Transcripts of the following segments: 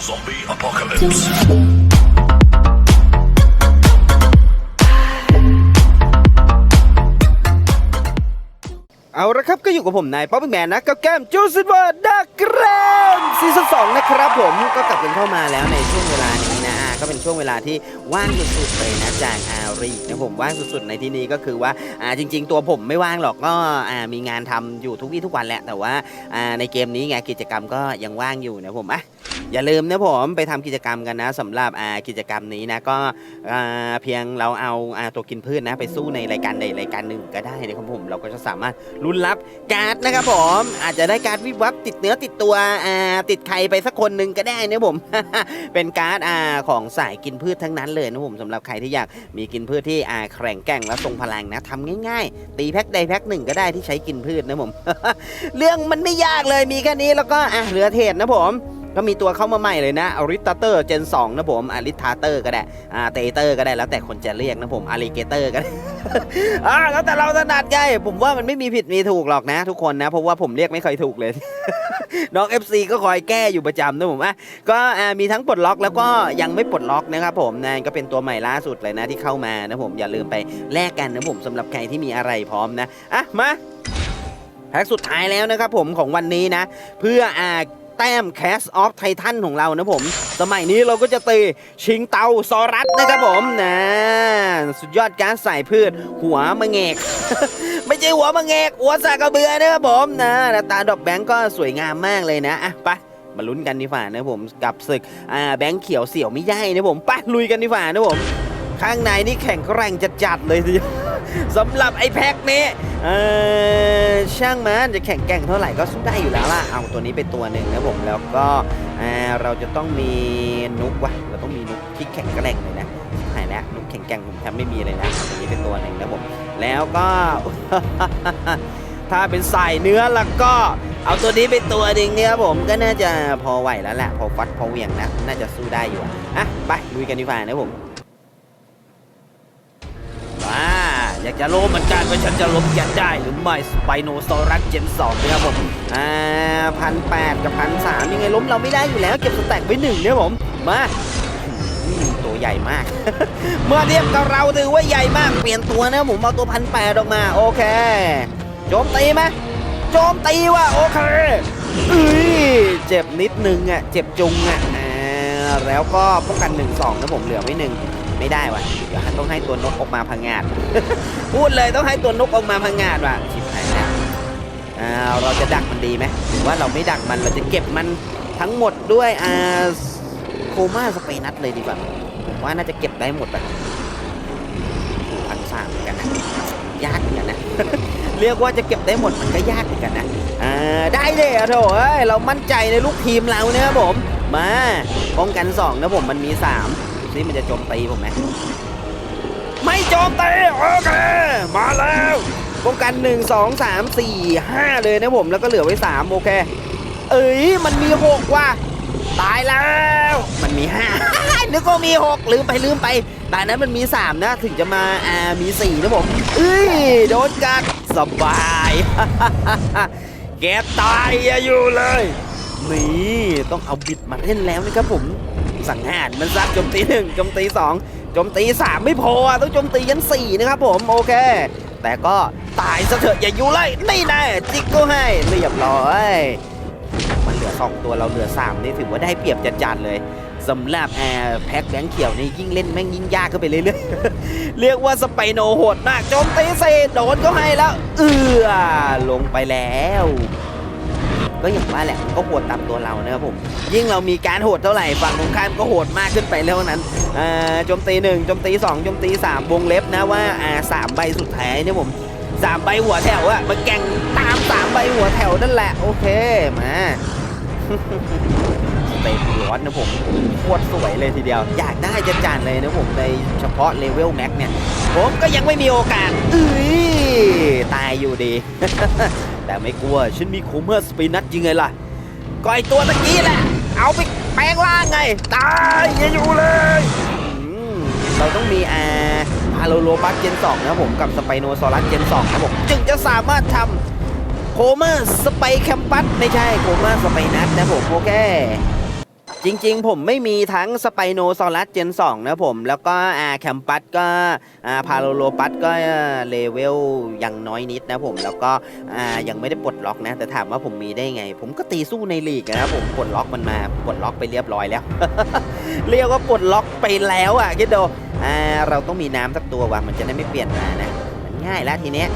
Zombie apocalypse. เอาละครับก็อยู่กับผมนายป๊อปปี้แมนนะกับแก้มจูซิเวอร์ดักแกรมซีซั่นสองนะครับผมก็กลับกันเข้ามาแล้วในช่วงเวลานี้นะก็เป็นช่วงเวลาที่ว่างสุดๆเลยนะจากอารีนะผมว่างสุดๆในที่นี้ก็คือว่าอ่าจริง ๆ ตัวผมไม่ว่างหรอกก็อ่ามีงานทำอยู่ทุกวี่ทุกวันแหละแต่ว่าอ่าในเกมนี้ไงกิจกรรมก็ยังว่างอยู่นะผมอะอย่าลืมนะผมไปทำกิจกรรมกันนะสำหรับกิจกรรมนี้นะก็เพียงเราเอาอาตัวกินพืชนะ ไปสู้ในรายการใดรายการหนึ่งก็ได้นะครับผมเราก็จะสามารถลุ้นรับการ์ดนะครับผมอาจจะได้การ์ดวิบวับติดเนื้อติดตัวติดใครไปสักคนหนึ่งก็ได้นะผมเป็นการ์ดของสายกินพืชทั้งนั้นเลยนะผมสำหรับใครที่อยากมีกินพืชที่แข็งแกร่งและทรงพลังนะทำง่ายๆ ตีแพ็คใดแพ็คหนึ่งก็ได้ที่ใช้กินพืชนะผมเรื่องมันไม่ยากเลยมีแค่นี้แล้วก็เหลือเทรดนะผม ก็มีตัวเข้ามาใหม่เลยนะอริตาเตอร์เจน2นะผมอริทาเตอร์ก็ได้อาเตเตอร์ก็ได้แล้วแต่คนจะเรียกนะผมอาริเกเตอร์ก็ได้อ่าแล้วแต่เราถนัดไงผมว่ามันไม่มีผิดมีถูกหรอกนะ ทุกคนนะเพราะว่าผมเรียกไม่เคยถูกเลยน้อง FC ก็คอยแก้อยู่ประจำนะผมอะก็มีทั้งปลดล็อกแล้วก็ยังไม่ปลดล็อกนะครับผมนะก็เป็นตัวใหม่ล่าสุดเลยนะที่เข้ามานะผมอย่าลืมไปแลกกันนะผมสำหรับใครที่มีอะไรพร้อมนะอะมาแพ็กสุดท้ายแล้วนะครับผมของวันนี้นะ เพื่ออา แต้มแคสออฟไททันของเรานะผม สมัยนี้เราก็จะตีชิงเตาซอรัสนะครับผมนะสุดยอดการใส่พืช หัวมะเงก ไม่ใช่หัวมะเงก หัวสากกระเบือนะครับผมนะแล้วตาดอกแบงก์ก็สวยงามมากเลยนะอะไปมาลุ้นกันดีกว่านะผมกับศึกอ่าแบงค์เขียวเสี่ยวไม่ใช่นะผมไปลุยกันดีกว่านะผม ข้างในนี่แข่งแกร่งจัดๆเลยทีสำหรับไอ้แพ็คนี้ เออช่างมันจะแข่งแก่งเท่าไหร่ก็สู้ได้อยู่แล้วล่ะ เอาตัวนี้ไปตัวหนึ่งนะผมแล้วก็อ่าเราจะต้องมีนุกวะเราต้องมีนุกที่แข็งแกร่งเลยนะหายแล้วนุกแข็งแกร่งผมแทำไม่มีเลยนะตัวนี้เป็นตัวหนึ่งนะผมแล้วก็ ถ้าเป็นสายเนื้อแล้วก็เอาตัวนี้ไปตัวหนึ่งเนี่ยครับผมก็น่าจะพอไหวแล้วแหละพอฟัดพอเหวี่ยงนะ น่าจะสู้ได้อยู่อะอะไปลุยกันดีกว่านะผม อยากจะรู้เหมือนกันว่าฉันจะล้มยันได้หรือไม่สไปโนซอรัสเจนสองนะครับผมอ่าพันแปดกับพันสามยังไงล้มเราไม่ได้อยู่แล้ว เก็บสแต็กไว้หนึ่งเนี่ยผมมาตัวใหญ่มาก เมื่อเทียบกับเราถือว่าใหญ่มากเปลี่ยนตัวนะผมเอาตัวพันแปดออกมาโอเคโจมตีไหมโจมตีว่ะโอเคเอ้ยเจ็บนิดนึงอะเจ็บจุงอะแล้วก็ป้องกันหนึ่งสองนะผมเหลือไว้หนึ่ง ไม่ได้วะเดี๋ยวต้องให้ตัวนกออกมาพังงาด พูดเลยต้องให้ตัวนกออกมาพังงาดว่ะชิบหายแล้วเราจะดักมันดีไหมหรือว่าเราไม่ดักมันเราจะเก็บมันทั้งหมดด้วยอ่าโคม่าสเปนัทเลยดีกว่าว่าน่าจะเก็บได้หมดแบบพันสามกันนะยากเหมือนกันนะเรียกว่าจะเก็บได้หมดมันก็ยากเหมือนกันนะอได้เลยอะโถเอ้ยเรามั่นใจในลูกทีมเราเนี่ยครับผมมาป้องกัน2นะผมมันมี 3 ซิมันจะโจมตีผมไหมไม่โจมตีโอเค มาแล้วป้องกัน 1 2 3 4 5 เลยนะผมแล้วก็เหลือไว้ 3 โอเค เอ้ยมันมี 6 ว่ะตายแล้ว มันมี 5 นึกว่ามี 6 ลืมไปลืมไปตอนนั้นมันมี 3 นะ ถึงจะมาอ่ามี 4 นะผมเอ้ยโดนกัดสบายแกตายอย่าอยู่เลย นี่ ต้องเอาบิดมาเล่นแล้วนะครับผม สังหารมันซักโจมตีหนึ่งโจมตีสองโจมตีสามไม่พอต้องโจมตียันสี่นะครับผมโอเค แต่ก็ตายซะเถอะอย่าอยู่เลยนี่แน่จิกก็ให้เรียบร้อยมันเหลือสองตัวเราเหลือสามนี่ถือว่าได้เปรียบจัดๆเลยสำหรับแอร์แพ็คแบงค์เขียวนี่ยิ่งเล่นแม่งยิ่งยากขึ้นไปเรื่อยๆ เรียกว่าสไปโนโหดมากโจมตีเซโดนก็ให้แล้ว เอือลงไปแล้ว ก็อย่างว่าแหละก็โหดตามตัวเรานะครับผมยิ่งเรามีการโหดเท่าไหร่ฝั่งตรงข้ามก็โหดมากขึ้นไปเท่านั้นโจมตีหนึ่งโจมตีสองโจมตีสามวงเล็บนะว่าอ่าสามใบสุดท้ายเนี่ยผมสามใบหัวแถวอะมาแก่งตามสามใบหัวแถวนั่นแหละโอเคมาเตปร้อนนะผมโคตรสวยเลยทีเดียว อยากได้จะจานเลยนะผมในเฉพาะเลเวลแม็กเนี่ย ผมก็ยังไม่มีโอกาสเอ้ยตายอยู่ดี แต่ไม่กลัว ฉันมีโคเมอร์สปีนัทยังไงล่ะก็ไอตัวตะกี้แหละ เอาไปแปลงร่างไง ตายอย่าอยู่เลยเราต้องมีแอาพาโลโลบัสเจนสองนะผมกับสไปโนซอรัสเจนสองนะผมจึงจะสามารถทำโคเมอร์สไปแคมปัสไม่ใช่โคเมอร์สไปนัทนะผมโอเค จริงๆ ผมไม่มีทั้งสไปโนซอรัสเจน 2 นะผม แล้วก็อาแคมปัสก็อาพาโลโลปัสก็เลเวลยังน้อยนิดนะผม แล้วก็อ่ายังไม่ได้ปลดล็อกนะ แต่ถามว่าผมมีได้ไง ผมก็ตีสู้ในลีกนะผมปลดล็อกมันมาปลดล็อกไปเรียบร้อยแล้ว เรียกว่าปลดล็อกไปแล้วอะคิดดูอ่าเราต้องมีน้ำสักตัวว่ะมันจะได้ไม่เปลี่ยนมานะ ง่ายแล้วทีเนี้ย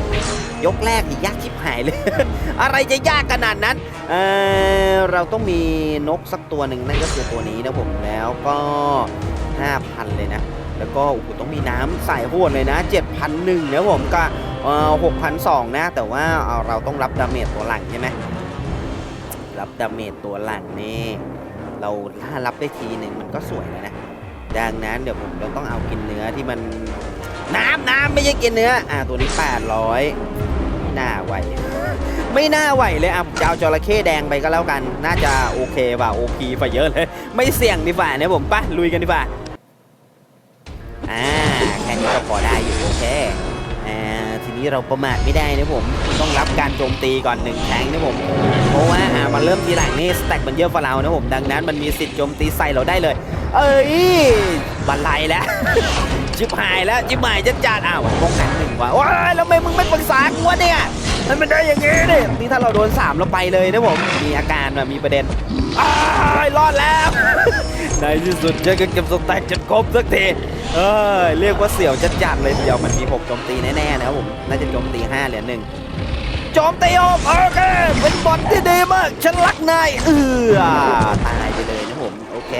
ยกแรกนี่ยากชิบหายเลย อะไรจะยากขนาดนั้นเออเราต้องมีนกสักตัวหนึ่งนั่นก็คือตัวนี้นะผมแล้วก็ 5,000 เลยนะ แล้วก็โอ้โหต้องมีน้ำใส่โหดเลยนะ 7,001นะผมก็เอ่อ6,200นะ แต่ว่าเอาเราต้องรับดาเมจตัวหลังใช่ไหมรับดาเมจตัวหลังนี่ เราถ้ารับได้ทีหนึ่งมันก็สวยแล้วนะดังนั้นเดี๋ยวผมเราต้องเอากินเนื้อที่มัน น้ำน้ำไม่ใช่กินเนื้อ อ่าตัวนี้ 800ไม่น่าไหว ไม่น่าไหวเลยอะผมจะเอาจระเข้แดงไปก็แล้วกัน น่าจะโอเคป่ะโอพีไปเยอะเลย ไม่เสี่ยงดีกว่าเนี่ยผมไปลุยกันดีกว่าอ่าแค่นี้ก็พอได้อยู่โอเคอ่าทีนี้เราประมาทไม่ได้นะผมต้องรับการโจมตีก่อนหนึ่งแทงนะผมเพราะว่าอ่ามันเริ่มทีหลังนี่สแต็กมันเยอะกว่าเรานะผมดังนั้นมันมีสิทธิ์โจมตีใส่เราได้เลย เอ้ยบันไลแล้ว ชิบหายแล้วชิบหายจะจัดอ้าวป้องกันหนึ่งว่ะว้ายแล้วไม่มึงไม่ปรึกษากูวะเนี่ยมันเป็นได้อย่างงี้ดินี่ถ้าเราโดนสามเราไปเลยนะผมมีอาการแบบมีประเด็นอ้ายรอดแล้วในที่สุดเจอกันเก็บสแต็กจนครบสักทีเอ้ยเรียกว่าเสี่ยวจะจัดเลยเดียวมันมีหกโจมตีแน่ๆนะครับผมน่าจะโจมตีห้าเหรียญหนึ่งโจมตีออกโอเคเป็นบอลที่ดีมาก ฉันรักนายเออตายไปเลยนะผม โอเค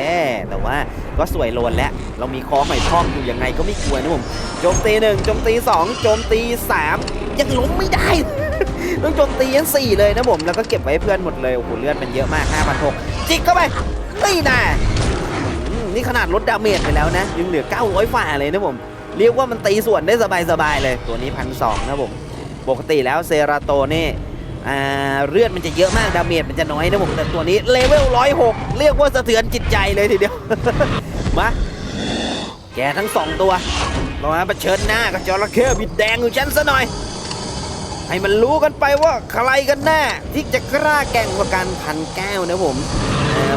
แต่ว่า ก็สวยโลนแล้วเรามีคอหอยทองอยู่ยังไงก็ไม่กลัวนะผมโจมตีหนึ่งโจมตีสองโจมตีสามยังล้มไม่ได้ ต้องโจมตียันสี่เลยนะผมแล้วก็เก็บไว้ให้เพื่อนหมดเลยโอ้โหเลือดมันเยอะมาก5,600จิกเข้าไปตีน่ะนี่ขนาดลดดาเมจไปแล้วนะ ยังเหลือ 900ฝ่าเลยนะผม เรียกว่ามันตีส่วนได้สบายๆเลย ตัวนี้พันสองนะผม ปกติแล้วเซราโตนี่ อ่าเลือดมันจะเยอะมากดาเมจมันจะน้อยนะผมแต่ตัวนี้เลเวล106เรียกว่าสะเทือนจิตใจเลยทีเดียว มาแกทั้งสองตัวเรามาเผชิญหน้ากับจระเข้บิดแดงอยู่ชั้นซะหน่อย ให้มันรู้กันไปว่าใครกันแน่ที่จะกล้าแก่งกว่าการพันแก้วนะผม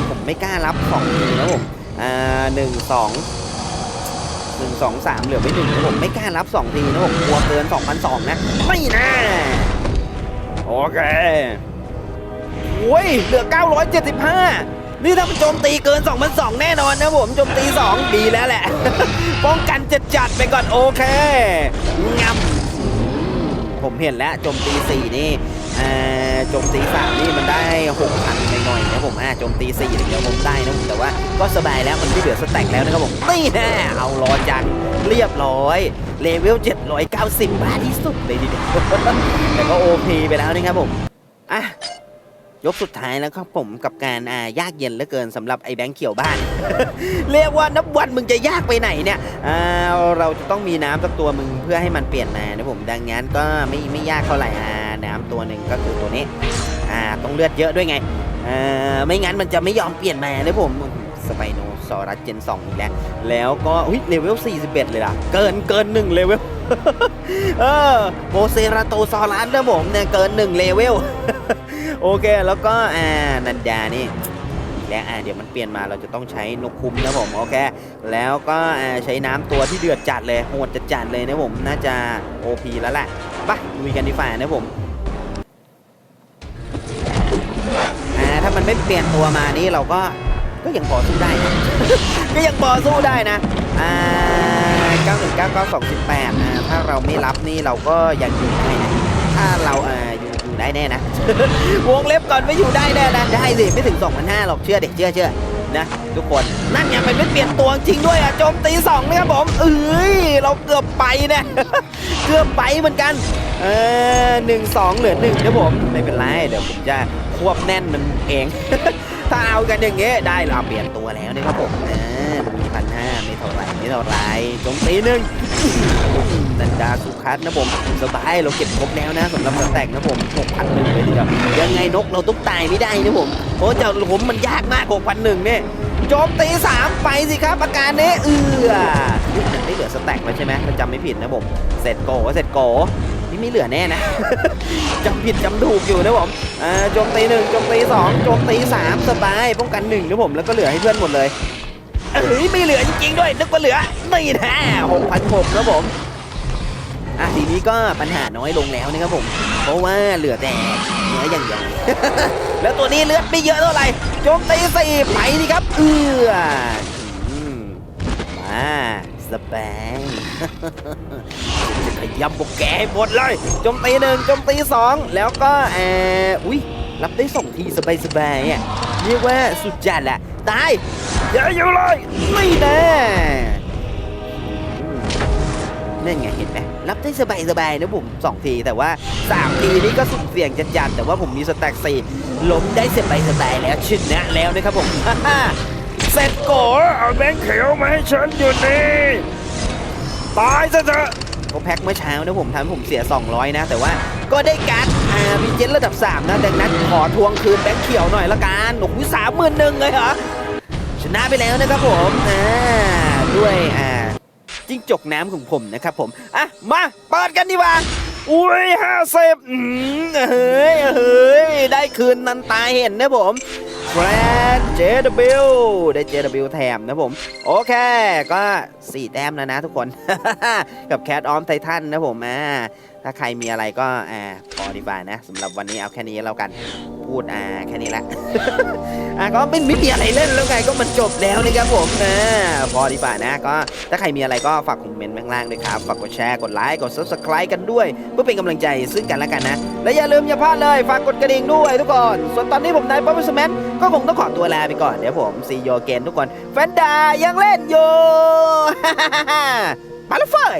ผมไม่กล้ารับสองทีนะผมอ่าหนึ่งสองหนึ่งสองสามเหลือไปหนึ่งนะผมไม่กล้ารับสองทีนะผมกลัวเกินสองพันสองนะ ไม่น่า โอเคโอ้ยเหลือ 975 นี่ถ้ามันโจมตีเกิน2,002แน่นอนนะผมโจมตี 2 ดีแล้วแหละ ป้องกันจะจัดไปก่อนโอเคงำผมเห็นแล้วโจมตี 4 นี่เอ่โจมตี 3 นี่มันได้ 6,000 นะผมอ่าโจมตี4เดี๋ยวผมได้นะผมแต่ว่าก็สบายแล้วมันไม่เหลือสแต็กแล้วนะครับผมนี่แน่เอารอจังเรียบร้อยเลเวล 790 บาทที่สุดเลยทีเดียวแต่ก็โอพีไปแล้วนะครับผมอะยกสุดท้ายแล้วครับผมกับการอ่ายากเย็นเหลือเกินสำหรับไอ้แบงค์เขียวบ้าน เรียกว่านับวันมึงจะยากไปไหนเนี่ยอ่าเราจะต้องมีน้ำสักตัวมึงเพื่อให้มันเปลี่ยนมานะผมดังนั้นก็ไม่ไม่ยากเท่าไหร่อ่าน้ำตัวหนึ่งก็คือตัวนี้อ่าต้องเลือดเยอะด้วยไง อ่าไม่งั้นมันจะไม่ยอมเปลี่ยนมานะผมสไปโนซอรัสเจน 2 อีกแล้ว แล้วก็อุ้ยเลเวล 41 เลยล่ะ เกินเกิน1เลเวล เออโบเซราโตซอรัสนะผมเนี่ยเกิน 1 เลเวล โอเค แล้วก็ อ่า นันดานี่อีกแล้วอ่าเดี๋ยวมันเปลี่ยนมาเราจะต้องใช้นกคุ้มนะผม โอเค แล้วก็อ่าใช้น้ำตัวที่เดือดจัดเลยโหดจัดจัดเลยนะผม น่าจะ OP แล้วแหละไปลุยกันดีฝ่านะผม ไม่เปลี่ยนตัวมานี่เราก็ก็ยังพอสู้ได้นะก็ยังพอสู้ได้นะอ่า919928อ่าถ้าเราไม่รับนี่เราก็ยังอยู่ได้นะถ้าเราอ่าอยู่อยู่ได้แน่นะวงเล็บก่อนไม่อยู่ได้แน่นะได้สิไม่ถึง2,500หรอกเชื่อเด็กเชื่อเชื่อ นะ ทุกคนนั่นไงมันไม่เปลี่ยนตัวจริงด้วยอะโจมตีสองนะครับผมเอ้ยเราเกือบไปเนี่ยเกือบไปเหมือนกันเออหนึ่งสองเหลือหนึ่งนะผมไม่เป็นไรเดี๋ยวผมจะควบแน่นมันเอง ถ้าเอากันอย่างเงี้ยได้เราเปลี่ยนตัวแล้วนะครับผม เออมีพันห้าไม่เท่าไรไม่เท่าไรโจมตีหนึ่งนันดาสุคัสนะผมสบายเราเก็บครบแล้วนะสำหรับสแต็กนะผม6,001เลยทีเดียวยังไงนกเราต้องตายไม่ได้นะผมเพราะเจ้าผมมันยากมาก6,001เนี่ยโจมตี3ไปสิครับอาการนี้เอือนี่มันไม่เหลือสแต็กแล้วใช่ไหมถ้าจำไม่ผิดนะผมเสร็จโกเสร็จโกนี่นี่ไม่เหลือแน่นะจำผิดจำถูกอยู่นะผมโจมตีหนึ่งโจมตีสองโจมตีสามสบายป้องกันหนึ่งนะผมแล้วก็เหลือให้เพื่อนหมดเลย เอ้ยไม่เหลือจริงๆด้วยนึกว่าเหลือนี่แน่หกพันหกครับผมอะทีนี้ก็ปัญหาน้อยลงแล้วนะครับผม เพราะว่าเหลือแต่เนื้ออย่างเดียว แล้วตัวนี้เลือดไม่เยอะเท่าไหร่จมตีสี่ไปดิครับ เอืออมาสบายจะขยำพวกแกให้หมดเลยจมตีหนึ่งจมตีสองแล้วก็เอออุ้ยรับได้สองทีสบายสบายๆอะเรียกว่าสุดจัดแหละ ตายอย่าอยู่เลยไม่แน่อืมนั่นไงเห็นไหมรับได้สบายสบายๆนะผมสองทีแต่ว่าสามทีนี้ก็สุ่มเสี่ยงจัดๆแต่ว่าผมมีสแต็กสี่ล้มได้สบายสบายๆแล้วชนะแล้วนะครับผมเสร็จโกเอาแบงค์เขียวมาให้ฉันอยู่นี่ตายซะเถอะผมแพ็คเมื่อเช้านะผมทำให้ผมเสีย 200 นะ แต่ว่าก็ได้การ์ดอ่ามีเจนระดับ 3 นะ ดังนั้นขอทวงคืนแบงค์เขียวหน่อยละกันโอ้โหสามหมื่นหนึ่งเลยเหรอช นะไปแล้วนะครับผมอ่าด้วยอ่าจิ้งจกน้ำของผมนะครับผมอะมาเปิดกันดีกว่าอุ้ยห้าสิบอืมเฮ้ยเฮ้ยได้คืนนันตาเห็นนะผมแกรน JW ได้ JW แถมนะผม โอเค ก็4แต้มแล้วนะทุกคน กับแคทออมไททันนะผมอ่าถ้าใครมีอะไรก็อ่าพอดีกว่านะสำหรับวันนี้เอาแค่นี้แล้วกัน พูดอ่าแค่นี้ละ อะก็ไม่ไม่มีอะไรเล่นแล้วไงก็มันจบแล้วนะครับผมนะพอดีกว่านะก็ถ้าใครมีอะไรก็ฝากคอมเมนต์ข้างล่างด้วยครับฝากกดแชร์กดไลค์กด subscribe กันด้วย เพื่อเป็นกำลังใจซึ่งกันและกันนะ และอย่าลืมอย่าพลาดเลยฝากกดกระดิ่งด้วยทุกคนส่วนตอนนี้ผมนายป๊อปสแมนก็คงต้องขอตัวลาไปก่อนเดี๋ยวผมซีโยเกนทุกคนแฟนดายังเล่นอยู่ไปแล้วเฟย